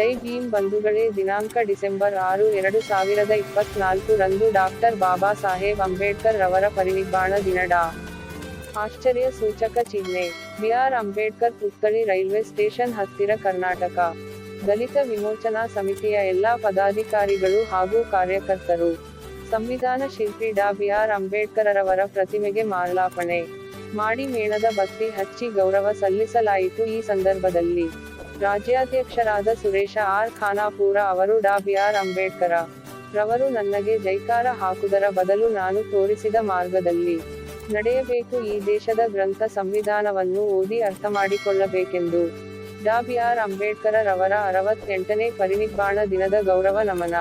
ಜೈ ಭೀಮ್ ಬಂಧುಗಳೇ, ದಿನಾಂಕ ಡಿಸೆಂಬರ್ ಆರು, ಎರಡು ಸಾವಿರದ ಇಪ್ಪತ್ನಾಲ್ಕು ರಂದು ಡಾಕ್ಟರ್ ಬಾಬಾ ಸಾಹೇಬ್ ಅಂಬೇಡ್ಕರ್ ರವರ ಪರಿನಿಬ್ಬಾಣ ದಿನ ಡಾ. ಆಶ್ಚರ್ಯ ಸೂಚಕ ಚಿಹ್ನೆ, ಬಿಆರ್ ಅಂಬೇಡ್ಕರ್ ಪುತ್ಥಳಿ ರೈಲ್ವೆ ಸ್ಟೇಷನ್ ಹತ್ತಿರ ಕರ್ನಾಟಕ. ದಲಿತ ವಿಮೋಚನಾ ಸಮಿತಿಯ ಎಲ್ಲಾ ಪದಾಧಿಕಾರಿಗಳು ಹಾಗೂ ಕಾರ್ಯಕರ್ತರು. ಸಂವಿಧಾನ ಶಿಲ್ಪಿ ಡಾ. ಬಿಆರ್ ಅಂಬೇಡ್ಕರರವರ ಪ್ರತಿಮೆಗೆ ಮಾಲಾರ್ಪಣೆ. ಮಾಡಿ ಮೇಣದ ಬತ್ತಿ ಹಚ್ಚಿ ಗೌರವ ಸಲ್ಲಿಸಲಾಯಿತು ಈ ಸಂದರ್ಭದಲ್ಲಿ. ರಾಜ್ಯಾಧ್ಯಕ್ಷರಾದ ಸುರೇಶ ಆರ್ ಖಾನಾಪೂರ ಅವರು ಡಾ ಬಿಆರ್ ಅಂಬೇಡ್ಕರ ರವರು ನನಗೆ ಜೈಕಾರ ಹಾಕುವುದರ ಬದಲು ನಾನು ತೋರಿಸಿದ ಮಾರ್ಗದಲ್ಲಿ ನಡೆಯಬೇಕು ಈ ದೇಶದ ಗ್ರಂಥ ಸಂವಿಧಾನವನ್ನು ಓದಿ ಅರ್ಥ ಮಾಡಿಕೊಳ್ಳಬೇಕೆಂದು ಡಾ ಬಿಆರ್ ಅಂಬೇಡ್ಕರ ರವರ ಅರವತ್ತೆಂಟನೇ ಪರಿನಿಬ್ಬಾಣ ದಿನದ ಗೌರವ ನಮನ.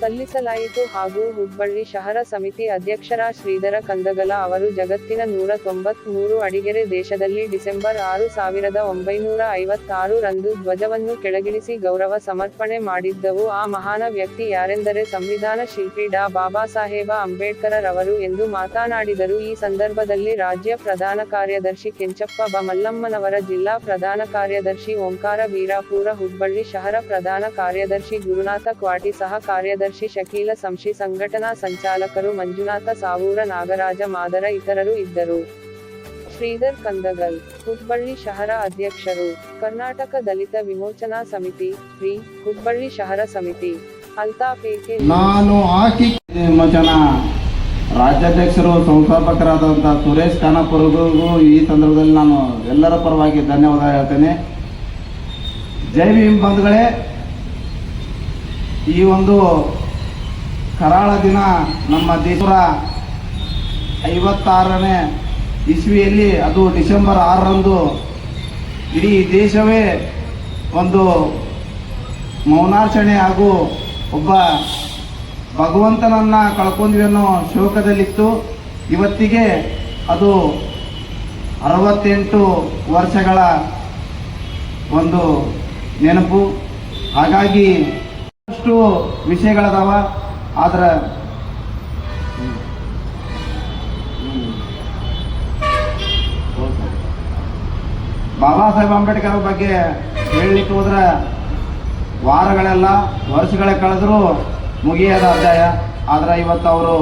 ಸಲ್ಲಿಸಲಾಯಿತು ಹಾಗೂ ಹುಬ್ಬಳ್ಳಿ ಶಹರ ಸಮಿತಿ ಅಧ್ಯಕ್ಷರ ಶ್ರೀಧರ ಕಂದಗಲ ಅವರು ಜಗತ್ತಿನ ನೂರ ತೊಂಬತ್ಮೂರು ಅಡಿಗೆರೆ ದೇಶದಲ್ಲಿ ಡಿಸೆಂಬರ್ ಆರು ಸಾವಿರದ ಒಂಬೈನೂರ ಐವತ್ತಾರು ರಂದು ಧ್ವಜವನ್ನು ಕೆಳಗಿಳಿಸಿ ಗೌರವ ಸಮರ್ಪಣೆ ಮಾಡಿದ್ದವು. ಆ ಮಹಾನ ವ್ಯಕ್ತಿ ಯಾರೆಂದರೆ ಸಂವಿಧಾನ ಶಿಲ್ಪಿ ಡಾ. ಬಾಬಾ ಸಾಹೇಬ ಅಂಬೇಡ್ಕರರವರು ಎಂದು ಮಾತನಾಡಿದರು. ಈ ಸಂದರ್ಭದಲ್ಲಿ ರಾಜ್ಯ ಪ್ರಧಾನ ಕಾರ್ಯದರ್ಶಿ ಕೆಂಚಪ್ಪ ಬಮಲ್ಲಮ್ಮನವರ ಮಲ್ಲಮ್ಮನವರ ಜಿಲ್ಲಾ ಪ್ರಧಾನ ಕಾರ್ಯದರ್ಶಿ ಓಂಕಾರ ವೀರಾಪುರ, ಹುಬ್ಬಳ್ಳಿ ಶಹರ ಪ್ರಧಾನ ಕಾರ್ಯದರ್ಶಿ ಗುರುನಾಥ ಕ್ವಾಟಿ ಸಹ ಕಾರ್ಯದರ್ಶಿ ಶಕೀಲ ಸಂಶಿ ಸಂಘಟನಾ ಸಂಚಾಲಕರು ಮಂಜುನಾಥ ಸಾವೂರ ನಾಗರಾಜ ಮಾದರ ಇತರರು ಇದ್ದರು. ಶ್ರೀಧರ್ ಕಂದಗಲ್, ಹುಬ್ಬಳ್ಳಿ ಶಹರ ಅಧ್ಯಕ್ಷರು, ಕರ್ನಾಟಕ ದಲಿತ ವಿಮೋಚನಾ ಸಮಿತಿ, ಶ್ರೀ ಹುಬ್ಬಳ್ಳಿ ಶಹರ ಸಮಿತಿ ಅಲ್ತಾಪೇಕೆ ನಾನು ಹಾಕಿ ವಿಮೋಚನಾ. ರಾಜ್ಯಾಧ್ಯಕ್ಷರು ಸಂಸ್ಥಾಪಕರಾದಂಥ ಸುರೇಶ್ ಖಾನಾಪುರಗೂ ಈ ಸಂದರ್ಭದಲ್ಲಿ ನಾನು ಎಲ್ಲರ ಪರವಾಗಿ ಧನ್ಯವಾದ ಹೇಳ್ತೇನೆ. ಜೈ ಭೀಮ್ ಬಂಧುಗಳೇ. ಈ ಒಂದು ಕರಾಳ ದಿನ ನಮ್ಮ ದೇಶರ ಐವತ್ತಾರನೇ ಇಸ್ವಿಯಲ್ಲಿ, ಅದು ಡಿಸೆಂಬರ್ ಆರರಂದು ಇಡೀ ದೇಶವೇ ಒಂದು ಮೌನಾಚರಣೆ ಹಾಗೂ ಒಬ್ಬ ಭಗವಂತನನ್ನು ಕಳ್ಕೊಂಡ್ವಿ ಅನ್ನೋ ಶೋಕದಲ್ಲಿತ್ತು. ಇವತ್ತಿಗೆ ಅದು ಅರವತ್ತೆಂಟು ವರ್ಷಗಳ ಒಂದು ನೆನಪು. ಹಾಗಾಗಿ ಅಷ್ಟು ವಿಷಯಗಳದಾವ, ಆದ್ರೆ ಬಾಬಾ ಸಾಹೇಬ್ ಅಂಬೇಡ್ಕರ್ ಬಗ್ಗೆ ಹೇಳಲಿಕ್ಕೆ ಹೋದ್ರೆ ವಾರಗಳೆಲ್ಲ, ವರ್ಷಗಳೇ ಕಳೆದ್ರೂ ಮುಗಿಯದ ಅಧ್ಯಾಯ. ಆದ್ರೆ ಇವತ್ತು ಅವರು